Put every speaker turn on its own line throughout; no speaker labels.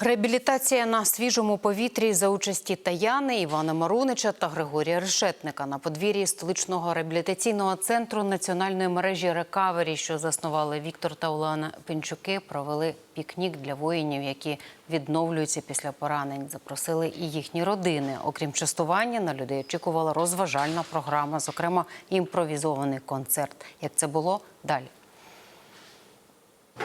Реабілітація на свіжому повітрі за участі Таяни, Івана Марунича та Григорія Решетника на подвір'ї столичного реабілітаційного центру національної мережі Рекавері, що заснували Віктор та Олена Пінчуки, провели пікнік для воїнів, які відновлюються після поранень. Запросили і їхні родини. Окрім частування, на людей очікувала розважальна програма, зокрема імпровізований концерт. Як це було далі?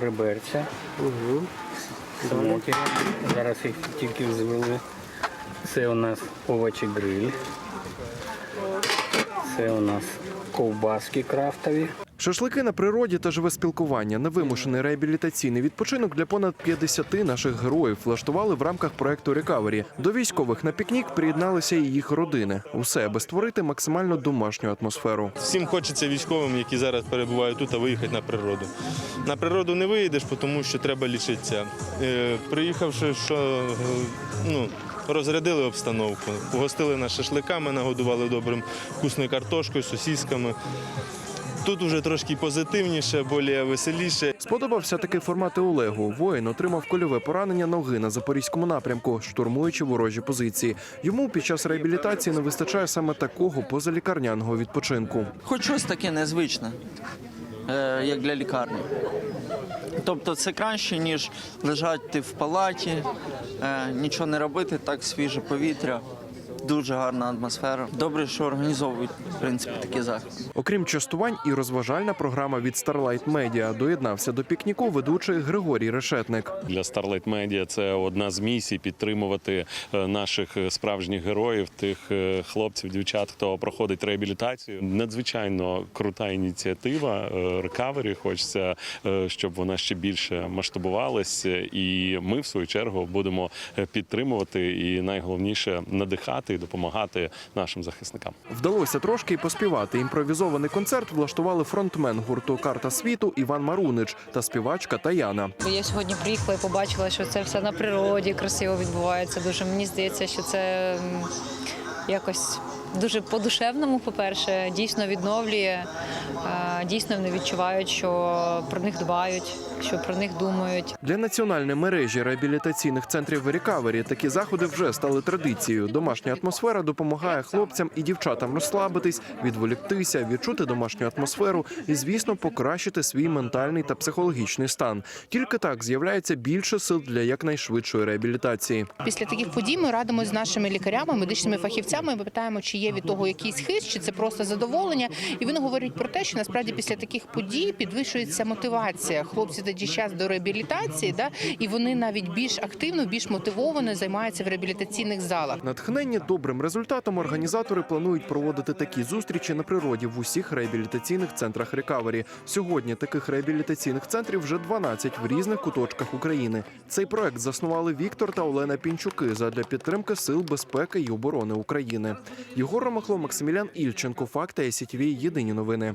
Реберця, угу. смокери. Зараз їх тільки звели. Це у нас овочі гриль. Це у нас ковбаски крафтові.
Шашлики на природі та живе спілкування, невимушений реабілітаційний відпочинок для понад 50 наших героїв влаштували в рамках проекту Рекавері. До військових на пікнік приєдналися і їх родини. Усе аби створити максимально домашню атмосферу.
Всім хочеться військовим, які зараз перебувають тут, а виїхати на природу. На природу не виїдеш, тому що треба лічитися. Е, Приїхавши, що е, ну, розрядили обстановку, погостили нас шашликами, нагодували добрим вкусною картошкою, сосісками. Тут уже трошки позитивніше, більш веселіше.
Сподобався такий формат і Олегу. Воїн отримав кольове поранення ноги на запорізькому напрямку, штурмуючи ворожі позиції. Йому під час реабілітації не вистачає саме такого позалікарняного відпочинку.
Хоч щось таке незвичне, е, як для лікарні. Тобто це краще, ніж лежати в палаті, е, нічого не робити, так свіже повітря, дуже гарна атмосфера. Добре, що організовують в принципі такі заходи.
Окрім частувань, і розважальна програма від Starlight Media доєднався до пікніку ведучий Григорій Решетник.
Для Starlight Media це одна з місій підтримувати е, наших е, справжніх героїв, тих е, хлопців, дівчат, хто проходить реабілітацію. Надзвичайно крута ініціатива рекавері. Хочеться, щоб вона ще більше масштабувалась, і ми, в свою чергу, будемо підтримувати і найголовніше надихати і допомагати нашим захисникам.
Вдалося трошки поспівати. Імпровізований концерт влаштували фронтмен гурту Карта світу Іван Марунич та співачка Таяна.
Я сьогодні приїхала і побачила, що це все на природі красиво відбувається. Дуже мені здається, що це якось дуже по-душевному, по-перше, дійсно відновлює. Дійсно вони відчувають, що про них дбають, що про них думають.
Для національної мережі реабілітаційних центрів Рекавері такі заходи вже стали традицією. Домашня атмосфера допомагає хлопцям і дівчатам розслабитись, відволіктися, відчути домашню атмосферу і, звісно, покращити свій ментальний та психологічний стан. Тільки так з'являється більше сил для якнайшвидшої реабілітації.
Після таких подій ми радимося з нашими лікарями, медичними фахівцями. Ми питаємо, чи є від того якийсь хист, чи це просто задоволення. І вони говорять про те, що насправді після таких подій підвищується мотивація. Хлопці тоді час до реабілітації, да і вони навіть більш активно, більш мотивовано займаються в реабілітаційних залах.
Натхнення добрим результатом організатори планують проводити такі зустрічі на природі в усіх реабілітаційних центрах рекавері. Сьогодні таких реабілітаційних центрів вже 12 в різних куточках України. Цей проект заснували Віктор та Олена Пінчуки задля підтримки сил безпеки і оборони України. Єгор Ромахло, Максимілян Ільченко. Факти СІТВ. Єдині новини.